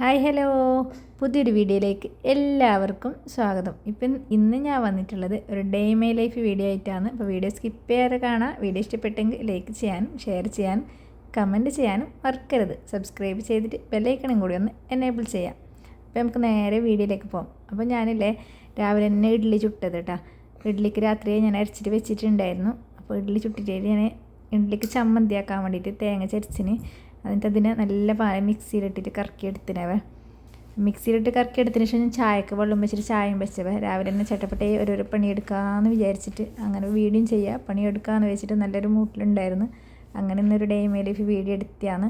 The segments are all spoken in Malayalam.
Hi hello. പുതിയൊരു വീഡിയോയിലേക്ക് എല്ലാവർക്കും സ്വാഗതം. ഇപ്പം ഇന്ന് ഞാൻ വന്നിട്ടുള്ളത് ഒരു ഡേ മൈ ലൈഫ് വീഡിയോ ആയിട്ടാണ്. അപ്പോൾ വീഡിയോ സ്കിപ്പ് ചെയ്യാതെ കാണാം. വീഡിയോ ഇഷ്ടപ്പെട്ടെങ്കിൽ ലൈക്ക് ചെയ്യാനും ഷെയർ ചെയ്യാനും കമന്റ് ചെയ്യാനും മറക്കരുത്. സബ്സ്ക്രൈബ് ചെയ്തിട്ട് ബെല്ലൈക്കണും കൂടി ഒന്ന് എനേബിൾ ചെയ്യാം. അപ്പോൾ നമുക്ക് നേരെ വീഡിയോയിലേക്ക് പോകാം. അപ്പോൾ ഞാനില്ലേ രാവിലെ തന്നെ ഇഡ്ഡലി ചുട്ടത് കേട്ടോ ഇഡ്ഡലിക്ക് രാത്രി ഞാൻ അരച്ചിട്ട് വെച്ചിട്ടുണ്ടായിരുന്നു. അപ്പോൾ ഇഡ്ഡലി ചുട്ടിട്ട് ഞാൻ ഇഡ്ഡലിക്ക് ചമ്മന്തിയാക്കാൻ വേണ്ടിയിട്ട് തേങ്ങ ചരിച്ചിന് എന്നിട്ട് അതിനെ നല്ല പാല മിക്സിയിലിട്ടിട്ട് കറക്കി എടുത്തിനവ മിക്സിയിലിട്ട് കറക്കി എടുത്തതിന് ശേഷം ചായക്ക് വെള്ളം വെച്ചിട്ട് ചായയും വെച്ചവ. രാവിലെ തന്നെ ചട്ടപ്പെട്ടേ ഓരോരോ പണിയെടുക്കാമെന്ന് വിചാരിച്ചിട്ട് അങ്ങനെ വീഡിയോയും ചെയ്യുക പണിയെടുക്കാമെന്ന് വെച്ചിട്ട് നല്ലൊരു മൂട്ടിലുണ്ടായിരുന്നു. അങ്ങനെ ഇന്നൊരു ഡേ മേ ലൈഫ് വീഡിയോ എടുത്തിയാണ്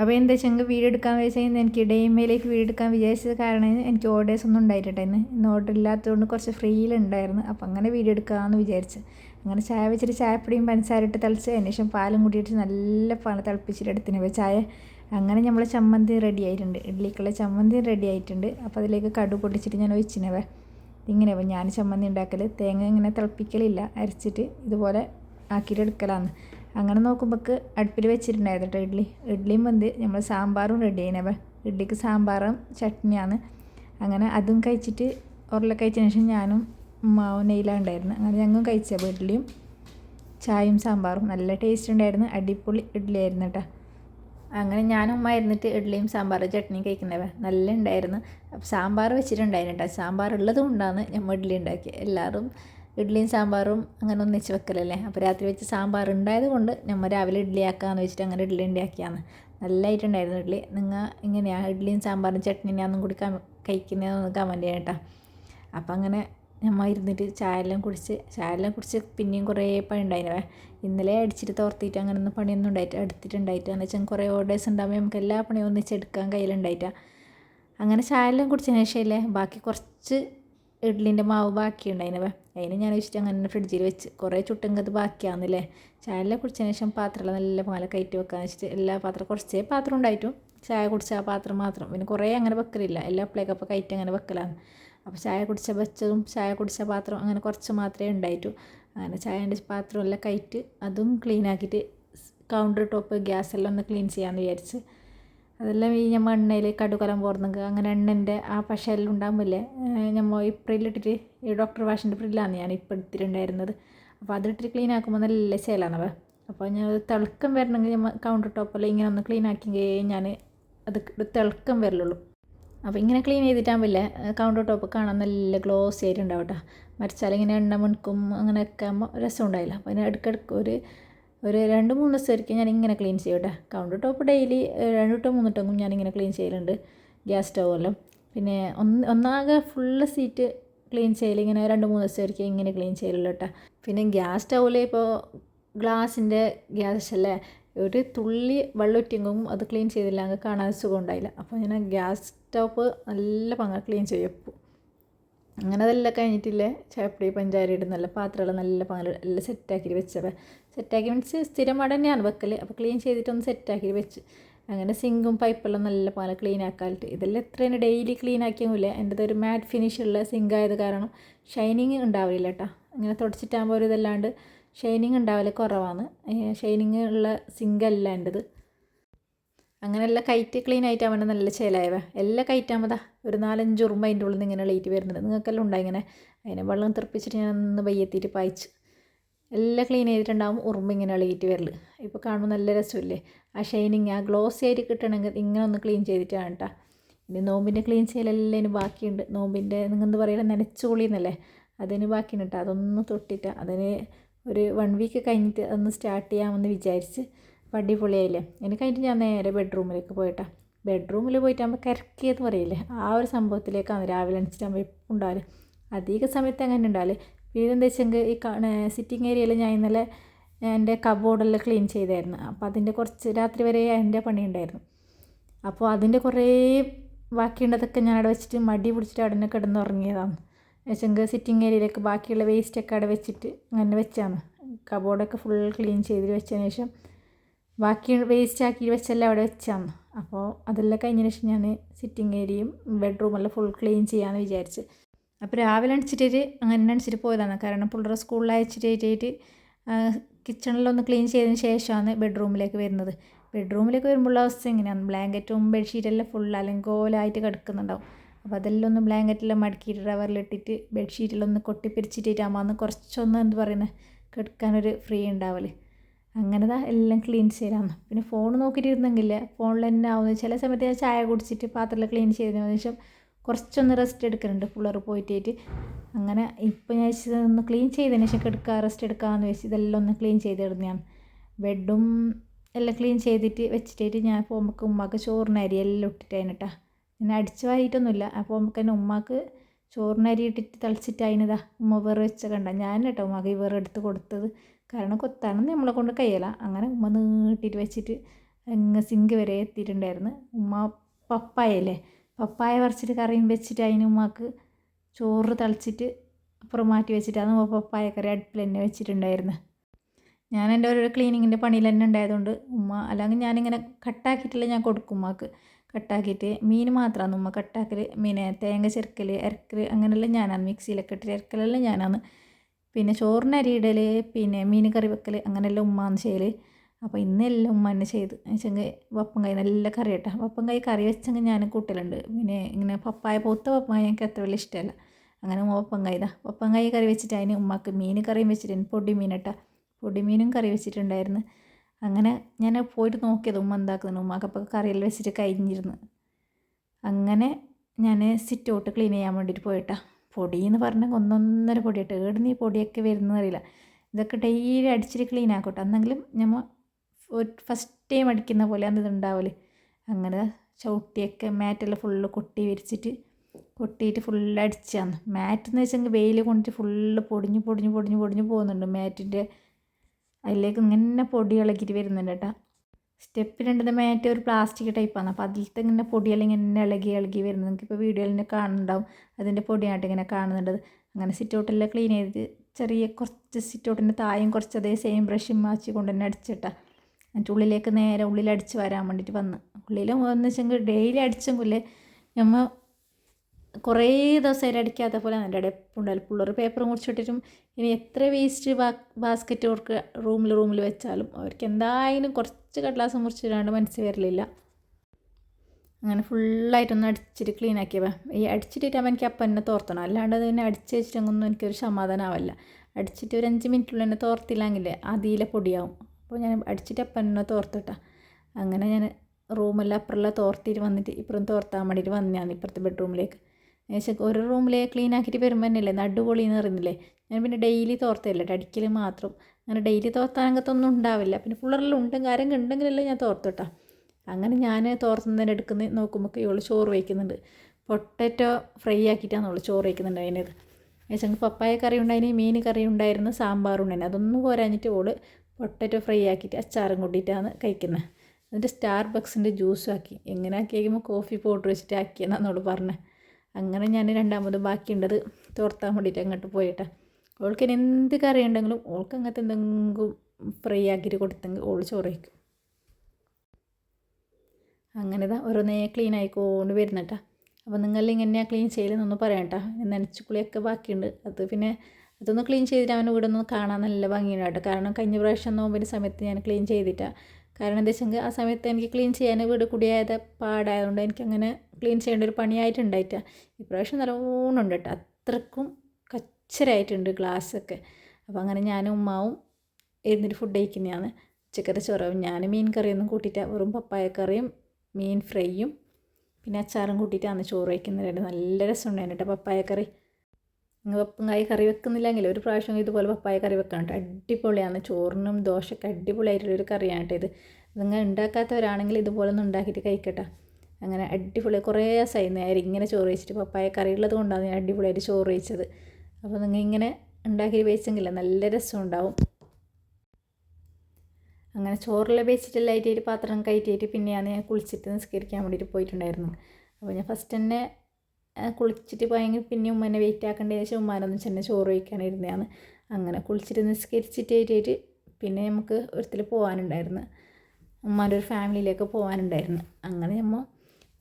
അപ്പോൾ എന്താ വെച്ചെങ്കിൽ വീഡിയോ എടുക്കാൻ വെച്ചാൽ എനിക്ക് ഡേ മേ ലൈഫ് വീഡിയോ എടുക്കാൻ വിചാരിച്ചത് കാരണം എനിക്ക് ഓർഡേഴ്സ് ഒന്നും ഉണ്ടായിട്ടുണ്ടായിരുന്നു ഇന്ന് ഓർഡർ ഇല്ലാത്തതുകൊണ്ട് കുറച്ച് ഫ്രീയിലുണ്ടായിരുന്നു അപ്പോൾ അങ്ങനെ വീഡിയോ എടുക്കാമെന്ന് വിചാരിച്ചു. അങ്ങനെ ചായ വെച്ചിട്ട് ചായപ്പൊടിയും പഞ്ചസാര ഇട്ട് തിളച്ച് അതിന് ശേഷം പാലും കൂട്ടിയിട്ട് നല്ല പാൽ തിളപ്പിച്ചിട്ട് എടുത്തിന് ചായ അങ്ങനെ നമ്മൾ ചമ്മന്തി റെഡി ആയിട്ടുണ്ട്. ഇഡ്ലിക്കുള്ള ചമ്മന്തി റെഡി ആയിട്ടുണ്ട്. അപ്പോൾ അതിലേക്ക് കടു പൊട്ടിച്ചിട്ട് ഞാൻ ഒഴിച്ചിനവേ ഇങ്ങനെ ഞാൻ ചമ്മന്തി ഉണ്ടാക്കൽ തേങ്ങ ഇങ്ങനെ തിളപ്പിക്കലില്ല. അരച്ചിട്ട് ഇതുപോലെ ആക്കിയിട്ട് എടുക്കലാന്ന്. അങ്ങനെ നോക്കുമ്പോൾക്ക് അടുപ്പിൽ വെച്ചിട്ടുണ്ടായിരുന്നു കേട്ടോ ഇഡ്ഡലി ഇഡ്ഡലിയും വന്ന് നമ്മൾ സാമ്പാറും റെഡി ആയിനവേ ഇഡ്ഡലിക്ക് സാമ്പാറും ചട്നിയാണ്. അങ്ങനെ അതും കഴിച്ചിട്ട് ഉരുള കഴിച്ചതിന് ശേഷം ഞാനും മാവ് നെയ്യിലുണ്ടായിരുന്നു. അങ്ങനെ ഞങ്ങൾ കഴിച്ച ഇഡ്ഡലിയും ചായയും സാമ്പാറും. നല്ല ടേസ്റ്റ് ഉണ്ടായിരുന്നു. അടിപൊളി ഇഡ്ഡലി ആയിരുന്നു കേട്ടോ അങ്ങനെ ഞാനും ഉമ്മ ഇരുന്നിട്ട് ഇഡ്ഡലിയും സാമ്പാറും ചട്നിയും കഴിക്കുന്നവ നല്ല ഉണ്ടായിരുന്നു. സാമ്പാർ വെച്ചിട്ടുണ്ടായിരുന്നു കേട്ടോ സാമ്പാർ ഉള്ളത് കൊണ്ടാണ് നമ്മൾ ഇഡ്ഡലി ഉണ്ടാക്കി. എല്ലാവരും ഇഡ്ഡലിയും സാമ്പാറും അങ്ങനെ ഒന്നിച്ച് വെക്കലല്ലേ? അപ്പോൾ രാത്രി വെച്ച് സാമ്പാർ ഉണ്ടായത് കൊണ്ട് നമ്മൾ രാവിലെ ഇഡ്ഡലി ആക്കാമെന്ന് വെച്ചിട്ട് അങ്ങനെ ഇഡ്ഡലി ഉണ്ടാക്കിയാണ് നല്ലതായിട്ടുണ്ടായിരുന്നു ഇഡ്ഡലി. നിങ്ങൾ ഇങ്ങനെയാണ് ഇഡ്ഡലിയും സാമ്പാറും ചട്നിയാന്നും കൂടി കഴിക്കുന്നതെന്ന് കമന്റ് ചെയ്യാം കേട്ടോ അപ്പം അങ്ങനെ നമ്മൾ ഇരുന്നിട്ട് ചായയെല്ലാം കുടിച്ച് ചായയെല്ലാം കുടിച്ച് പിന്നെയും കുറേ പണി ഉണ്ടായിരുന്നു ഇന്നലെ അടിച്ചിട്ട് തോർത്തിയിട്ട് അങ്ങനെ ഒന്നും പണിയൊന്നും ഉണ്ടായിട്ട് എടുത്തിട്ടുണ്ടായിട്ട്. എന്ന് വെച്ചാൽ കുറേ ഓർഡേഴ്സ് ഉണ്ടാകുമ്പോൾ നമുക്ക് എല്ലാ പണിയും ഒന്നിച്ചെടുക്കാൻ കയ്യിലുണ്ടായിട്ടാ. അങ്ങനെ ചായയെല്ലാം കുടിച്ചതിന് ശേഷമല്ലേ ബാക്കി കുറച്ച് ഇഡ്ലിന്റെ മാവ് ബാക്കിയുണ്ടായിരുന്നവേ അതിന് ഞാൻ വെച്ചിട്ട് അങ്ങനെ ഫ്രിഡ്ജിൽ വെച്ച് കുറേ ചുട്ടുങ്കത് ബാക്കിയാണെന്നില്ലേ ചായയെല്ലാം കുടിച്ചതിന് ശേഷം പാത്രമെല്ലാം നല്ല പാല കയറ്റി വെക്കാന്ന് വെച്ചിട്ട് എല്ലാ പാത്രം കുറച്ചേ പാത്രം ഉണ്ടായിട്ടും. ചായ കുടിച്ച ആ പാത്രം മാത്രം. പിന്നെ കുറേ അങ്ങനെ വെക്കലില്ല. എല്ലാ പ്ലേക്കപ്പോൾ കയറ്റി അങ്ങനെ വെക്കലാണ് അപ്പോൾ ചായ കുടിച്ച വെച്ചതും ചായ കുടിച്ച പാത്രം അങ്ങനെ കുറച്ച് മാത്രമേ ഉണ്ടായിട്ടു. അങ്ങനെ ചായന്റെ പാത്രമെല്ലാം കയറ്റ് അതും ക്ലീൻ ആക്കിയിട്ട് കൗണ്ടർ ടോപ്പ് ഗ്യാസെല്ലാം ഒന്ന് ക്ലീൻ ചെയ്യാമെന്ന് വിചാരിച്ച്. അതെല്ലാം ഈ ഞമ്മ എണ്ണയിൽ കടുകലം പോർന്നെങ്കിൽ അങ്ങനെ എണ്ണന്റെ ആ പശയെല്ലാം ഉണ്ടാകുമ്പോഴേ ഞമ്മ പ്രില്ലിട്ടിട്ട് ഈ ഡോക്ടർ വാഷിന്റെ പ്രില്ലാണ് ഞാൻ ഇപ്പോൾ എടുത്തിട്ടുണ്ടായിരുന്നത്. അപ്പോൾ അതിട്ടിട്ട് ക്ലീൻ ആക്കുമ്പോൾ നല്ല ചേലാണവ അപ്പോൾ ഞാൻ തിളക്കം വരണമെങ്കിൽ ഞമ്മ കൗണ്ടർ ടോപ്പെല്ലാം ഇങ്ങനെ ഒന്ന് ക്ലീൻ ആക്കിയെങ്കിൽ ഞാൻ അത് തിളക്കം വരലുള്ളൂ. അപ്പോൾ ഇങ്ങനെ ക്ലീൻ ചെയ്തിട്ടാകുമ്പോൾ കൗണ്ടർ ടോപ്പ് കാണാൻ നല്ല ഗ്ലോസി ആയിട്ടുണ്ടാവും കേട്ടോ. മരിച്ചാൽ ഇങ്ങനെ എണ്ണ മുണക്കും അങ്ങനെയൊക്കെ ആകുമ്പോൾ രസം ഉണ്ടായില്ല അപ്പോൾ അതിന് ഇടയ്ക്കിടയ്ക്ക് ഒരു ഒരു രണ്ട് മൂന്ന് ദിവസമായിരിക്കും ഞാൻ ഇങ്ങനെ ക്ലീൻ ചെയ്യും കേട്ടോ. കൗണ്ടർ ടോപ്പ് ഡെയിലി രണ്ട് ടോ മൂന്ന് ടോങ്ങും ഇങ്ങനെ ക്ലീൻ ചെയ്യലുണ്ട്. ഗ്യാസ് സ്റ്റൗവെല്ലാം പിന്നെ ഒന്ന് ഒന്നാകെ ഫുള്ള് സീറ്റ് ക്ലീൻ ചെയ്യൽ ഇങ്ങനെ രണ്ട് മൂന്ന് ദിവസമായിരിക്കും ഇങ്ങനെ ക്ലീൻ ചെയ്യലുള്ളൂ കേട്ടോ. പിന്നെ ഗ്യാസ് സ്റ്റൗവിൽ ഇപ്പോൾ ഗ്ലാസിന്റെ ഗ്യാസ് അല്ലേ? ഒരു തുള്ളി വെള്ളം ഒറ്റിയെങ്കും അത് ക്ലീൻ ചെയ്തില്ല. അങ്ങ് കാണാൻ സുഖം ഉണ്ടായില്ല അപ്പോൾ ഞാൻ ഗ്യാസ് സ്റ്റോപ്പ് നല്ല പങ്ക ക്ലീൻ ചെയ്യും അങ്ങനെ അതെല്ലാം കഴിഞ്ഞിട്ടില്ലേ? ചായപ്പൊടി പഞ്ചാരി ഇടുന്ന നല്ല പാത്രമെല്ലാം നല്ല പങ്കൽ എല്ലാം സെറ്റാക്കി വെച്ചത് സെറ്റാക്കി മീൻസ് സ്ഥിരം അവിടെ തന്നെയാണ് വെക്കൽ അപ്പോൾ ക്ലീൻ ചെയ്തിട്ടൊന്ന് സെറ്റാക്കി വെച്ച്. അങ്ങനെ സിങ്കും പൈപ്പെല്ലാം നല്ല പോലെ ക്ലീൻ ആക്കാലിട്ട് ഇതെല്ലാം എത്രയാണ് ഡെയിലി ക്ലീൻ ആക്കിയെങ്കില്ല എന്റെ ഒരു മാറ്റ് ഫിനിഷ് ഉള്ള ആയത് കാരണം ഷൈനിങ് ഉണ്ടാവില്ല കേട്ടോ അങ്ങനെ തുടച്ചിട്ടാകുമ്പോൾ ഒരു ഇതല്ലാണ്ട് ഷൈനിങ് ഉണ്ടാവൽ കുറവാണ്. ഷൈനിങ് ഉള്ള സിങ്കല്ല എന്റെത്. അങ്ങനെയല്ല കൈറ്റ് ക്ലീൻ ആയിട്ട് അവന്റെ നല്ല ചേലായവ. എല്ലാം കയറ്റാമതാ ഒരു നാലഞ്ച് ഉറുമ്പ അതിന്റെ ഉള്ളിൽ നിന്ന് ഇങ്ങനെ ലൈറ്റ് വരുന്നുണ്ട്. നിങ്ങൾക്കെല്ലാം ഉണ്ടായി ഇങ്ങനെ? അതിനെ വെള്ളം തെറിപ്പിച്ചിട്ട് ഞാൻ ഒന്ന് വയ്യെത്തിയിട്ട് പായിച്ച്. എല്ലാം ക്ലീൻ ചെയ്തിട്ടുണ്ടാകും ഉറുമ്പ് ഇങ്ങനെ ലൈറ്റ് വരൽ ഇപ്പോൾ കാണുമ്പോൾ നല്ല രസമില്ലേ? ആ ഷൈനിങ് ആ ഗ്ലോസി ആയിട്ട് കിട്ടണമെങ്കിൽ ഇങ്ങനെ ഒന്ന് ക്ലീൻ ചെയ്തിട്ടാണ് കേട്ടോ. ഇനി നോമ്പിന്റെ ക്ലീൻ ചെയ്യലെല്ലാം ഇനി ബാക്കിയുണ്ട്. നോമ്പിന്റെ നിങ്ങൾ എന്ത് പറയുക നനച്ചു കുളിയെന്നല്ലേ അതിന് ബാക്കിയുണ്ട് കേട്ടോ. അതൊന്ന് തൊട്ടിട്ട് അതിന് ഒരു വൺ വീക്ക് കഴിഞ്ഞിട്ട് അതൊന്ന് സ്റ്റാർട്ട് ചെയ്യാമെന്ന് വിചാരിച്ച് അപ്പോൾ അടിപൊളിയായില്ലേ? അതിന് കഴിഞ്ഞിട്ട് ഞാൻ നേരെ ബെഡ്റൂമിലേക്ക് പോയിട്ടാ. ബെഡ്റൂമിൽ പോയിട്ടാകുമ്പോൾ കിരക്കിയെന്ന് പറയില്ലേ? ആ ഒരു സംഭവത്തിലേക്കാണ് രാവിലെ അണിച്ചിട്ടാകുമ്പോൾ എപ്പോൾ ഉണ്ടാവില്ല അധിക സമയത്ത് അങ്ങനെ ഉണ്ടാവില്ല പിന്നെ എന്താ വെച്ചെങ്കിൽ ഈ സിറ്റിംഗ് ഏരിയയിൽ ഞാൻ ഇന്നലെ എന്റെ കബോർഡെല്ലാം ക്ലീൻ ചെയ്തായിരുന്നു. അപ്പോൾ അതിന്റെ കുറച്ച് രാത്രി വരെ എന്റെ പണി ഉണ്ടായിരുന്നു. അപ്പോൾ അതിന്റെ കുറേ ബാക്കിയുണ്ടതൊക്കെ ഞാൻ അവിടെ വെച്ചിട്ട് മടി പിടിച്ചിട്ട് അവിടെ നിന്ന് കിടന്നുറങ്ങിയതാണ്. വെച്ചെങ്കിൽ സിറ്റിംഗ് ഏരിയയിലേക്ക് ബാക്കിയുള്ള വേസ്റ്റൊക്കെ അവിടെ വെച്ചിട്ട് അങ്ങനെ വെച്ചാണ് കബോർഡൊക്കെ ഫുൾ ക്ലീൻ ചെയ്ത് വെച്ചതിന് ശേഷം ബാക്കി വേസ്റ്റ് ആക്കി വെച്ചെല്ലാം അവിടെ വെച്ചാണ് അപ്പോൾ അതെല്ലാം കഴിഞ്ഞതിന് ശേഷം ഞാൻ സിറ്റിംഗ് ഏരിയയും ബെഡ്റൂമെല്ലാം ഫുൾ ക്ലീൻ ചെയ്യാമെന്ന് വിചാരിച്ച്. അപ്പോൾ രാവിലെ അണിച്ചിട്ട് അങ്ങനെ അണിച്ചിട്ട് പോയതാണ്. കാരണം പിള്ളേരെ സ്കൂളിൽ അയച്ചിട്ട് കിച്ചണിലൊന്ന് ക്ലീൻ ചെയ്തതിന് ശേഷമാണ് ബെഡ്റൂമിലേക്ക് വരുന്നത്. ബെഡ്റൂമിലേക്ക് വരുമ്പോഴുള്ള അവസ്ഥ എങ്ങനെയാണ്? ബ്ലാങ്കറ്റും ബെഡ്ഷീറ്റെല്ലാം ഫുൾ അലങ്കോലായിട്ട് കിടക്കുന്നുണ്ടാവും. അപ്പോൾ അതെല്ലാം ഒന്ന് ബ്ലാങ്കറ്റിൽ മടക്കിയിട്ട് റവറിലിട്ടിട്ട് ബെഡ്ഷീറ്റിലൊന്ന് ഒന്ന് കൊട്ടിപ്പിരിച്ചിട്ടിട്ട് അമ്മ ഒന്ന് കുറച്ചൊന്ന് എന്ത് പറയുന്നത് കിടക്കാനൊരു ഫ്രീ ഉണ്ടാവൽ അങ്ങനെ എല്ലാം ക്ലീൻ ചെയ്യലാന്ന് പിന്നെ ഫോൺ നോക്കിയിട്ടിരുന്നെങ്കിലേ ഫോണിൽ തന്നെ ആവുന്നത് ചില സമയത്ത് ഞാൻ ചായ കുടിച്ചിട്ട് പാത്രത്തിൽ ക്ലീൻ ചെയ്തതിന് ശേഷം കുറച്ചൊന്ന് റെസ്റ്റ് എടുക്കുന്നുണ്ട് പിള്ളേർ പോയിട്ടേറ്റ്. അങ്ങനെ ഇപ്പം ഞാൻ ഒന്ന് ക്ലീൻ ചെയ്തതിന് ശേഷം കെടുക്കുക റെസ്റ്റ് എടുക്കാമെന്ന് വെച്ച് ഇതെല്ലാം ഒന്ന് ക്ലീൻ ചെയ്തിടുന്നതാണ് ബെഡും എല്ലാം ക്ലീൻ ചെയ്തിട്ട് വെച്ചിട്ട് ഞാൻ പോകുമ്പോൾ ഉമ്മാക്ക് ചോറിന് അരി എല്ലാം ഇട്ടിട്ടാണ് കേട്ടോ പിന്നെ അടിച്ചു വാരിയിട്ടൊന്നുമില്ല. അപ്പോൾ നമുക്ക് എന്റെ ഉമ്മാക്ക് ചോറിനരി ഇട്ടിട്ട് തളിച്ചിട്ട് അതിനിതാ ഉമ്മ വേറെ വെച്ച കണ്ട ഞാൻ കേട്ടോ ഉമ്മാക്ക് ഈ വേറെ എടുത്ത് കൊടുത്തത്. കാരണം കൊത്താണെന്ന് നമ്മളെ കൊണ്ട് കഴിയല അങ്ങനെ ഉമ്മ നീട്ടിയിട്ട് വെച്ചിട്ട് അങ്ങ് സിങ്ക് വരെ എത്തിയിട്ടുണ്ടായിരുന്നു. ഉമ്മ പപ്പായല്ലേ? പപ്പായ പറിച്ചിട്ട് കറിയും വെച്ചിട്ട് അതിന് ഉമ്മാക്ക് ചോറ് തളിച്ചിട്ട് അപ്പുറം മാറ്റി വെച്ചിട്ട് അത് പപ്പായ കറി അടുപ്പിൽ തന്നെ വെച്ചിട്ടുണ്ടായിരുന്നു. ഞാൻ എന്റെ ഓരോ ക്ലീനിങ്ങിന്റെ പണിയിൽ തന്നെ ഉണ്ടായതുകൊണ്ട് ഉമ്മ അല്ലെങ്കിൽ ഞാനിങ്ങനെ കട്ടാക്കിയിട്ടില്ല ഞാൻ കൊടുക്കും ഉമ്മക്ക്. കട്ടാക്കിയിട്ട് മീൻ മാത്രമാണ് ഉമ്മ കട്ടാക്കൽ മീനെ തേങ്ങ ചെറുക്കൽ ഇറക്കൽ അങ്ങനെയെല്ലാം ഞാനാണ് മിക്സിയിലൊക്കെ ഇട്ടിട്ട് ഇറക്കലെല്ലാം ഞാനാണ്. പിന്നെ ചോറിന് അരിയിടൽ പിന്നെ മീൻ കറി വെക്കൽ അങ്ങനെയെല്ലാം ഉമ്മാന്ന് ചെയ്യൽ അപ്പോൾ ഇന്നെല്ലാം ഉമ്മ തന്നെ ചെയ്ത്. വെച്ചെങ്കിൽ വപ്പം കൈ നല്ല കറി കേട്ടോ വപ്പം കൈ കറി വെച്ചെങ്കിൽ ഞാൻ കൂട്ടലുണ്ട്. പിന്നെ ഇങ്ങനെ പപ്പായ പൊത്ത പപ്പായ എനിക്ക് അത്ര വലിയ ഇഷ്ടമല്ല. അങ്ങനെ ഉമ്മ വപ്പം കൈ ഇതാ. വപ്പം കൈ കറി വെച്ചിട്ട് അതിന് ഉമ്മക്ക് മീൻ കറിയും വെച്ചിട്ടുണ്ട് പൊടി മീൻ പൊടി മീനും കറി വെച്ചിട്ടുണ്ടായിരുന്നു. അങ്ങനെ ഞാൻ പോയിട്ട് നോക്കിയത് ഉമ്മ എന്താക്കുന്നു ഉമ്മാക്കപ്പോൾ കറിയിൽ വെച്ചിട്ട് കഴിഞ്ഞിരുന്നു അങ്ങനെ ഞാൻ സിറ്റ് ഔട്ട് ക്ലീൻ ചെയ്യാൻ വേണ്ടിയിട്ട് പോയിട്ടാ. പൊടി എന്ന് പറഞ്ഞാൽ ഒന്നൊന്നര പൊടിയിട്ട്. ഏട് ഈ പൊടിയൊക്കെ വരുന്നതറിയില്ല ഇതൊക്കെ ഡെയിലി അടിച്ചിട്ട് ക്ലീൻ ആക്കട്ടെ. എന്നെങ്കിലും ഞമ്മ ഫസ്റ്റ് ടൈം അടിക്കുന്ന പോലെ അത് ഉണ്ടാവൽ അങ്ങനെ ചവിട്ടിയൊക്കെ മാറ്റെല്ലാം ഫുള്ള് കൊട്ടി വിരിച്ചിട്ട് കൊട്ടിയിട്ട് ഫുള്ള് അടിച്ചാന്ന്. മാറ്റ് എന്ന് വെച്ചെങ്കിൽ വെയിൽ കൊണ്ടിട്ട് ഫുള്ള് പൊടിഞ്ഞ് പൊടിഞ്ഞ് പൊടിഞ്ഞ് പൊടിഞ്ഞ് പോകുന്നുണ്ട്. മാറ്റിന്റെ അതിലേക്ക് ഇങ്ങനെ പൊടി ഇളകിയിട്ട് വരുന്നുണ്ട് കേട്ടോ. സ്റ്റെപ്പ് രണ്ടിന്റെ മാറ്റ് ഒരു പ്ലാസ്റ്റിക് ടൈപ്പാണ് അപ്പോൾ അതിലത്തെ ഇങ്ങനെ പൊടിയെല്ലാം ഇങ്ങനെ ഇളകി ഇളകി വരുന്നത് നിങ്ങൾക്ക് ഇപ്പോൾ വീഡിയോയിൽ തന്നെ കാണുന്നുണ്ടാവും. അതിന്റെ പൊടിയായിട്ട് ഇങ്ങനെ കാണുന്നുണ്ട്. അങ്ങനെ സിറ്റൗട്ടെല്ലാം ക്ലീൻ ചെയ്ത് ചെറിയ കുറച്ച് സിറ്റൗട്ടിന്റെ തായും കുറച്ച് അതേ സെയിം ബ്രഷും മാച്ചി കൊണ്ട് തന്നെ അടിച്ചിട്ടാ. എന്നിട്ട് ഉള്ളിലേക്ക് നേരെ ഉള്ളിൽ അടിച്ച് വരാൻ വേണ്ടിയിട്ട് വന്ന്. ഉള്ളിൽ എന്ന് വെച്ചെങ്കിൽ ഡെയിലി അടിച്ചെങ്കിലേ നമ്മൾ കുറേ ദിവസമായിട്ട് അടിക്കാത്ത പോലെ എന്റെ അടപ്പുണ്ടായാലും പിള്ളേർ പേപ്പർ മുറിച്ചിട്ടിട്ടും ഇനി എത്ര വേസ്റ്റ് ബാസ്ക്കറ്റ് അവർക്ക് റൂമിൽ റൂമിൽ വെച്ചാലും അവർക്ക് എന്തായാലും കുറച്ച് കടലാസം മുറിച്ചിടാണ്ട് മനസ്സിൽ വരലില്ല. അങ്ങനെ ഫുള്ളായിട്ടൊന്ന് അടിച്ചിട്ട് ക്ലീൻ ആക്കിയപ്പോൾ ഈ അടിച്ചിട്ടിട്ടാകുമ്പോൾ എനിക്ക് അപ്പം തന്നെ തോർത്തണം. അല്ലാണ്ട് അതിനെ അടിച്ച് വെച്ചിട്ടൊന്നും എനിക്കൊരു സമാധാനമാവില്ല. അടിച്ചിട്ട് ഒരു അഞ്ച് മിനിറ്റുള്ളിൽ തന്നെ തോർത്തില്ലെങ്കിൽ അതിലെ പൊടിയാവും. അപ്പോൾ ഞാൻ അടിച്ചിട്ട് അപ്പം തന്നെ തോർത്തിട്ട. അങ്ങനെ ഞാൻ റൂമെല്ലാം അപ്പുറമെല്ലാം തോർത്തിട്ട് വന്നിട്ട് ഇപ്പുറം തോർത്താൻ വേണ്ടിയിട്ട് വന്നതാണ് ഇപ്പുറത്തെ ബെഡ്റൂമിലേക്ക് ഏകദേശം ഒരു റൂമിലെ ക്ലീൻ ആക്കിയിട്ട് വരുമ്പോൾ തന്നെയല്ലേ നടുപൊളി എന്ന് പറയുന്നില്ലേ? ഞാൻ പിന്നെ ഡെയിലി തോർത്തല്ല അടിക്കൽ മാത്രം. അങ്ങനെ ഡെയിലി തോർത്താൻ തോർത്താനകത്തൊന്നും ഉണ്ടാവില്ല. പിന്നെ പിള്ളേരെല്ലാം ഉണ്ടെങ്കിൽ ആരെങ്കിലും ഉണ്ടെങ്കിലല്ലേ ഞാൻ തോർത്തിട്ടാ. അങ്ങനെ ഞാൻ തോർത്തുന്നതിന് എടുക്കുന്ന നോക്കുമ്പോൾ ഇവൾ ചോറ് വയ്ക്കുന്നുണ്ട്. പൊട്ടറ്റോ ഫ്രൈ ആക്കിയിട്ടാണ് അവൾ ചോറ് വയ്ക്കുന്നുണ്ട് അതിനത് ഏകദേശം പപ്പായ കറി ഉണ്ടായിന് മീൻ കറി ഉണ്ടായിരുന്ന സാമ്പാർ ഉണ്ടായിരുന്നു അതൊന്നും പോരാഞ്ഞിട്ട് ഓൾ പൊട്ടറ്റോ ഫ്രൈ ആക്കിയിട്ട് അച്ചാറും കൂട്ടിയിട്ടാണ് കഴിക്കുന്നത് എന്നിട്ട് സ്റ്റാർ ബക്സിന്റെ ജ്യൂസും ആക്കി. എങ്ങനെ ആക്കിയേക്കുമ്പോൾ കോഫി പൗഡർ വെച്ചിട്ട് ആക്കിയെന്നാണ് അവൾ പറഞ്ഞത് അങ്ങനെ ഞാൻ രണ്ടാമത് ബാക്കിയുണ്ടത് തോർത്താൻ വേണ്ടിയിട്ട് അങ്ങോട്ട് പോയിട്ടാ. ഓൾക്ക് ഇനി എന്ത് കറി ഉണ്ടെങ്കിലും ഓൾക്ക് അങ്ങനത്തെ എന്തെങ്കിലും ഫ്രൈ ആക്കിയിട്ട് കൊടുത്തെങ്കിൽ ഓൾ ചോറ് വയ്ക്കും അങ്ങനെ ഇതാ ഓരോന്നേ ക്ലീൻ ആയിക്കൊണ്ട് വരുന്നട്ടാ. അപ്പോൾ നിങ്ങൾ ഇങ്ങനെയാണ് ക്ലീൻ ചെയ്യലെന്നൊന്ന് പറയാം കേട്ടോ നനച്ചുകുളിയൊക്കെ ബാക്കിയുണ്ട്. അത് പിന്നെ അതൊന്ന് ക്ലീൻ ചെയ്തിട്ട് അവന്റെ വീടൊന്ന് കാണാൻ നല്ല ഭംഗിയുണ്ട് കേട്ടോ. കാരണം കഴിഞ്ഞ പ്രാവശ്യം നോമ്പിന്റെ സമയത്ത് ഞാൻ ക്ലീൻ ചെയ്തിട്ടാണ് കാരണം എന്താ വെച്ചെങ്കിൽ ആ സമയത്ത് എനിക്ക് ക്ലീൻ ചെയ്യാൻ വീട് കുടിയായത് പാടായതുകൊണ്ട് എനിക്കങ്ങനെ ക്ലീൻ ചെയ്യേണ്ട ഒരു പണിയായിട്ടുണ്ടായിട്ടാ. ഇപ്രാവശ്യം നല്ലോണം ഉണ്ട് കേട്ടോ. അത്രക്കും കച്ചരായിട്ടുണ്ട് ഗ്ലാസ്സൊക്കെ. അപ്പോൾ അങ്ങനെ ഞാനും ഉമ്മാവും ഇരുന്നിട്ട് ഫുഡ് കഴിക്കുന്നതാണ്. ഉച്ചക്കറി ചോറാവും ഞാൻ മീൻ കറിയൊന്നും കൂട്ടിയിട്ട് വെറും പപ്പായ കറിയും മീൻ ഫ്രൈയും പിന്നെ അച്ചാറും കൂട്ടിയിട്ടാണ് ചോറ് വയ്ക്കുന്നതായിട്ട് നല്ല രസമുണ്ടായിരുന്നു കേട്ടോ പപ്പായ കറി വെക്കുന്നില്ലെങ്കിൽ ഒരു പ്രാവശ്യം ഇതുപോലെ പപ്പായ കറി വെക്കണം കേട്ടോ. അടിപൊളിയാണ്. ചോറിനും ദോശയ്ക്ക് അടിപൊളിയായിട്ടുള്ളൊരു കറിയാണ് കേട്ടോ ഇത്. നിങ്ങൾ ഉണ്ടാക്കാത്തവരാണെങ്കിൽ ഇതുപോലെ ഒന്ന് ഉണ്ടാക്കിയിട്ട് കഴിക്കട്ടെ. അങ്ങനെ അടിപൊളി കുറേ ദിവസമായി നേരെ ഇങ്ങനെ ചോറ് വെച്ചിട്ട് പപ്പായ കറി ഉള്ളത് കൊണ്ടാണ് ഞാൻ അടിപൊളിയായിട്ട് ചോറ് വെച്ചത്. അപ്പോൾ നിങ്ങൾ ഇങ്ങനെ ഉണ്ടാക്കി വെച്ചെങ്കിൽ നല്ല രസം ഉണ്ടാവും. അങ്ങനെ ചോറെല്ലാം വെച്ചിട്ടെല്ലാം ആയിട്ട് പാത്രം കയറ്റിയിട്ട് പിന്നെയാണ് ഞാൻ കുളിച്ചിട്ട് നിസ്കരിക്കാൻ വേണ്ടിയിട്ട് പോയിട്ടുണ്ടായിരുന്നു അപ്പോൾ ഞാൻ ഫസ്റ്റ് തന്നെ കുളിച്ചിട്ട് പോയെങ്കിൽ പിന്നെ ഉമ്മനെ വെയിറ്റ് ആക്കേണ്ടതിന് ശേഷം ഉമ്മാനൊന്നും ചെന്നെ ചോറ് വയ്ക്കാനിരുന്നതാണ് അങ്ങനെ കുളിച്ചിട്ട് നിസ്കരിച്ചിട്ട് ആയിട്ട് പിന്നെ നമുക്ക് ഒരുത്തിൽ പോകാനുണ്ടായിരുന്നു ഉമ്മാന്റെ ഒരു ഫാമിലിയിലേക്ക് പോകാനുണ്ടായിരുന്നു അങ്ങനെ നമ്മൾ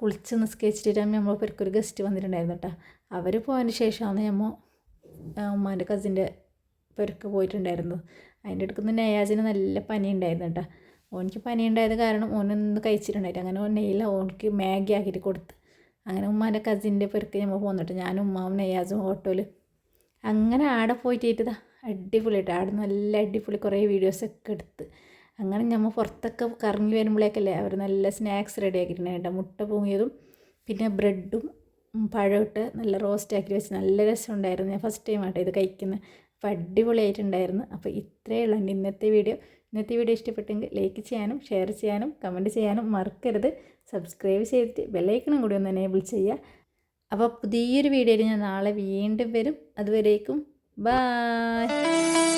കുളിച്ച് നിസ്കരിച്ചിട്ട് നമ്മൾ പെരുക്കൊരു ഗസ്റ്റ് വന്നിട്ടുണ്ടായിരുന്നു കേട്ടോ അവർ പോയതിന് ശേഷമാണ് നമ്മൾ ഉമ്മാന്റെ കസിന്റെ പെരുക്ക് പോയിട്ടുണ്ടായിരുന്നു അതിന്റെ അടുക്കുന്ന നയാജിന് നല്ല പനി ഉണ്ടായിരുന്നു കേട്ടോ ഓനിക്ക് പനി ഉണ്ടായത് കാരണം ഓനൊന്ന് കഴിച്ചിട്ടുണ്ടായിട്ട് അങ്ങനെ ഓൻ നെയ്യില ഓനിക്ക് മാഗി ആക്കിയിട്ട് കൊടുത്ത്. അങ്ങനെ ഉമ്മാന്റെ കസിന്റെ പെരുക്ക് നമ്മൾ പോന്നിട്ട് ഞാനും ഉമ്മാവും നെയ്യാസും ഓട്ടോയിൽ അങ്ങനെ ആടെ പോയിട്ട് അടിപൊളി അടിപൊളിയായിട്ട് ആടെ നല്ല അടിപൊളി കുറേ വീഡിയോസൊക്കെ എടുത്ത്. അങ്ങനെ നമ്മൾ പുറത്തൊക്കെ കറങ്ങി വരുമ്പോഴേക്കല്ലേ അവർ നല്ല സ്നാക്സ് റെഡി ആക്കിയിട്ടുണ്ടായിട്ട് മുട്ട പൊങ്ങിയതും പിന്നെ ബ്രെഡും പഴമിട്ട് നല്ല റോസ്റ്റ് ആക്കി വെച്ച് നല്ല രസമുണ്ടായിരുന്നു. ഞാൻ ഫസ്റ്റ് ടൈം ആട്ടോ ഇത് കഴിക്കുന്നത് അപ്പോൾ അടിപൊളിയായിട്ടുണ്ടായിരുന്നു. അപ്പോൾ ഇത്രയേ ഉള്ളൂ എന്റെ ഇന്നത്തെ വീഡിയോ ഇന്നത്തെ വീഡിയോ ഇഷ്ടപ്പെട്ടെങ്കിൽ ലൈക്ക് ചെയ്യാനും ഷെയർ ചെയ്യാനും കമന്റ് ചെയ്യാനും മറക്കരുത്. സബ്സ്ക്രൈബ് ചെയ്തിട്ട് ബെല്ലൈക്കണും കൂടി ഒന്ന് എനേബിൾ ചെയ്യുക. അപ്പോൾ പുതിയൊരു വീഡിയോയിൽ ഞാൻ നാളെ വീണ്ടും വരും. അതുവരേക്കും ബായ്